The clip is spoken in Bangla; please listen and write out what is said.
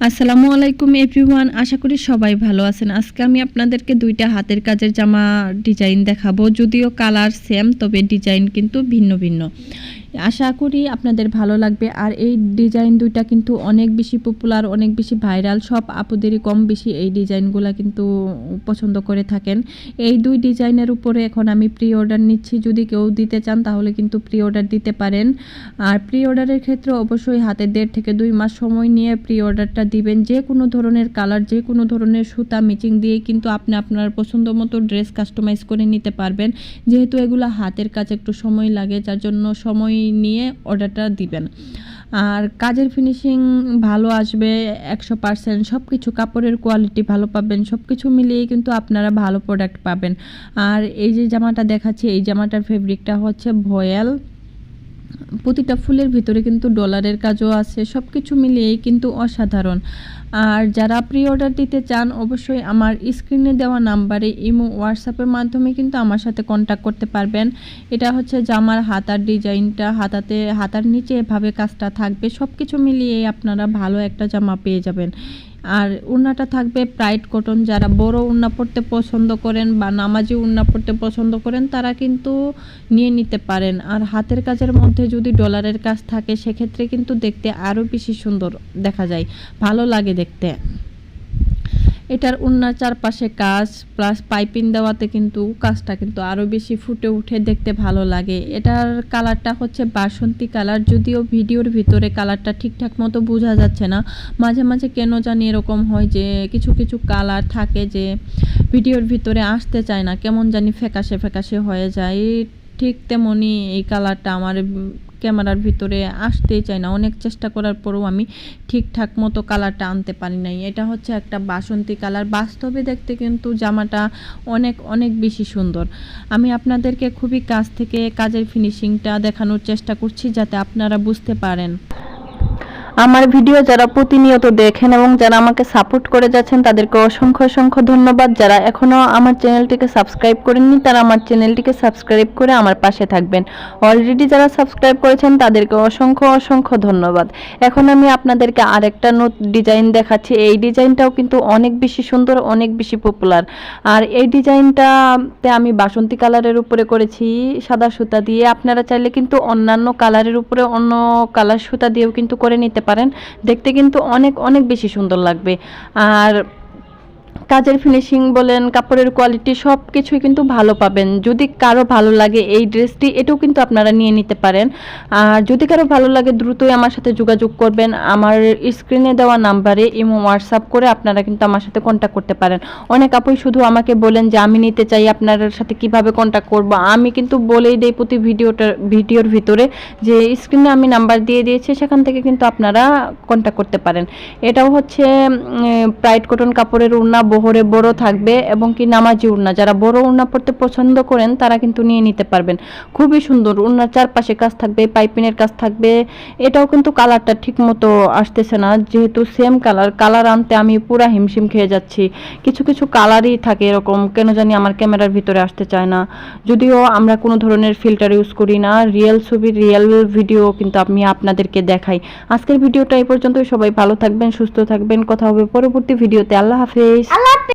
আসসালামু আলাইকুম এভরিওয়ান আশা করি সবাই ভালো আছেন। আজকে আমি আপনাদেরকে দুইটা হাতের কাজের জামা ডিজাইন দেখাবো। যদিও কালার সেম তবে ডিজাইন কিন্তু ভিন্ন ভিন্ন। আশা করি আপনাদের ভালো লাগবে। আর এই ডিজাইন দুইটা কিন্তু অনেক বেশি পপুলার অনেক বেশি ভাইরাল সব আপুদেরই কম বেশি এই ডিজাইনগুলো কিন্তু পছন্দ করে থাকেন। এই দুই ডিজাইনের উপরে এখন আমি প্রি অর্ডার নিচ্ছি। যদি কেউ দিতে চান তাহলে কিন্তু প্রি অর্ডার দিতে পারেন। আর প্রি অর্ডারের ক্ষেত্রে অবশ্যই হাতে দেড় থেকে দুই মাস সময় নিয়ে প্রি অর্ডারটা দিবেন। যে কোনো ধরনের কালার যে কোনো ধরনের সুতা ম্যাচিং দিয়ে কিন্তু আপনি আপনার পছন্দ মতো ড্রেস কাস্টমাইজ করে নিতে পারবেন। যেহেতু এগুলো হাতের কাজ একটু সময় লাগে, যার জন্য সময় নিয়ে অর্ডারটা দিবেন। আর কাজের ফিনিশিং ভালো আসবে, একশো পার্সেন্ট সব কিছু কাপড়ের কোয়ালিটি ভালো পাবেন সব কিছু মিলিয়ে কিন্তু আপনারা ভালো প্রোডাক্ট পাবেন। আর এই যে জামাটা দেখাচ্ছে, এই জামাটার ফেব্রিকটা হচ্ছে ভয়েল। প্রতিটা ফুলের ভিতরে কিন্তু ডলারের কাজও আছে সব কিছু মিলিয়েই কিন্তু অসাধারণ। আর যারা প্রি অর্ডার দিতে চান, অবশ্যই আমার স্ক্রিনে দেওয়া নাম্বারে ইমো হোয়াটসঅ্যাপের মাধ্যমে কিন্তু আমার সাথে কন্ট্যাক্ট করতে পারবেন। এটা হচ্ছে জামার হাতার ডিজাইনটা, হাতাতে, হাতার নিচে এভাবে কাজটা থাকবে সব কিছু মিলিয়ে আপনারা ভালো একটা জামা পেয়ে যাবেন। আর উন্নাটা থাকবে প্রাইড কটন যারা বড় উন্না পড়তে পছন্দ করেন বা নামাজি উন্না পড়তে পছন্দ করেন, তারা কিন্তু নিয়ে নিতে পারেন। আর হাতের কাজের মধ্যে যদি ডলারের কাজ থাকে, সেক্ষেত্রে কিন্তু দেখতে আরও বেশি সুন্দর দেখা যায়। ভালো লাগে দেখতে। এটার উন্নার চারপাশে কাজ প্লাস পাইপিং দেওয়াতে কিন্তু কাজটা কিন্তু আরও বেশি ফুটে উঠে দেখতে ভালো লাগে। এটার কালারটা হচ্ছে বাসন্তী কালার যদিও ভিডিওর ভিতরে কালারটা ঠিকঠাক মতো বোঝা যাচ্ছে না। মাঝে মাঝে কেন জানি এরকম হয় যে, কিছু কিছু কালার থাকে যে ভিডিওর ভিতরে আসতে চায় না, কেমন জানি ফ্যাকাশে ফ্যাকাশে হয়ে যায়। ঠিক তেমনই এই কালারটা আমার ক্যামেরার ভিতরে আসতেই চাই না। অনেক চেষ্টা করার পরেও আমি ঠিকঠাক মতো কালারটা আনতে পারি নাই। এটা হচ্ছে একটা বাসন্তী কালার। বাস্তবে দেখতে কিন্তু জামাটা অনেক অনেক বেশি সুন্দর। আমি আপনাদেরকে খুবই কাছ থেকে কাজের ফিনিশিংটা দেখানোর চেষ্টা করছি যাতে আপনারা বুঝতে পারেন। আমার ভিডিও যারা প্রতিনিয়ত দেখেন এবং যারা আমাকে সাপোর্ট করে যাচ্ছেন, তাদেরকে অসংখ্য অসংখ্য ধন্যবাদ। যারা এখনও আমার চ্যানেলটিকে সাবস্ক্রাইব করেননি, তারা আমার চ্যানেলটিকে সাবস্ক্রাইব করে আমার পাশে থাকবেন। অলরেডি যারা সাবস্ক্রাইব করেছেন, তাদেরকে অসংখ্য অসংখ্য ধন্যবাদ। এখন আমি আপনাদেরকে আরেকটা ডিজাইন দেখাচ্ছি। এই ডিজাইনটাও কিন্তু অনেক বেশি সুন্দর, অনেক বেশি পপুলার আর এই ডিজাইনটাতে আমি বাসন্তী কালারের উপরে করেছি সাদা সুতা দিয়ে। আপনারা চাইলে কিন্তু অন্যান্য কালারের উপরে অন্য কালার সুতা দিয়েও কিন্তু করে নিতে পারেন। দেখতে কিন্তু অনেক অনেক বেশি সুন্দর লাগবে। আর কাজের ফিনিশিং বলেন, কাপড়ের কোয়ালিটি সব কিছুই কিন্তু ভালো পাবেন। যদি কারও ভালো লাগে এই ড্রেসটি, এটাও কিন্তু আপনারা নিয়ে নিতে পারেন। আর যদি কারও ভালো লাগে, দ্রুতই আমার সাথে যোগাযোগ করবেন। আমার স্ক্রিনে দেওয়া নাম্বারে ইমো, হোয়াটসঅ্যাপ করে আপনারা কিন্তু আমার সাথে কন্ট্যাক্ট করতে পারেন। অনেক আপুই শুধু আমাকে বলেন যে, আমি নিতে চাই, আপনার সাথে কীভাবে কন্ট্যাক্ট করব? আমি কিন্তু বলেই দেই প্রতি ভিডিওটার ভিডিওর ভিতরে যে স্ক্রিনে আমি নাম্বার দিয়ে দিয়েছি, সেখান থেকে কিন্তু আপনারা কন্ট্যাক্ট করতে পারেন। এটাও হচ্ছে প্রাইড কটন কাপড়ের উন্না বহরে বড় থাকবে এবং কি নামাজি উড়না, যারা বড় উড়না পড়তে পছন্দ করেন, তারা কিন্তু নিয়ে নিতে পারবেন। খুবই সুন্দর উন্নার চারপাশে কাজ থাকবে পাইপিনের কাজ থাকবে। এটাও কিন্তু কালারটা ঠিক মতো আসতেছে না, যেহেতু সেম কালার কালার আনতে আমি পুরা হিমশিম খেয়ে যাচ্ছি। কিছু কিছু কালারই থাকে এরকম, কেন জানি আমার ক্যামেরার ভিতরে আসতে চায় না। যদিও আমরা কোনো ধরনের ফিল্টার ইউজ করি না রিয়েল ছবি রিয়েল ভিডিও কিন্তু আমি আপনাদেরকে দেখাই। আজকের ভিডিওটা এই পর্যন্তই, সবাই ভালো থাকবেন, সুস্থ থাকবেন, কথা হবে পরবর্তী ভিডিওতে। আল্লাহ হাফেজ।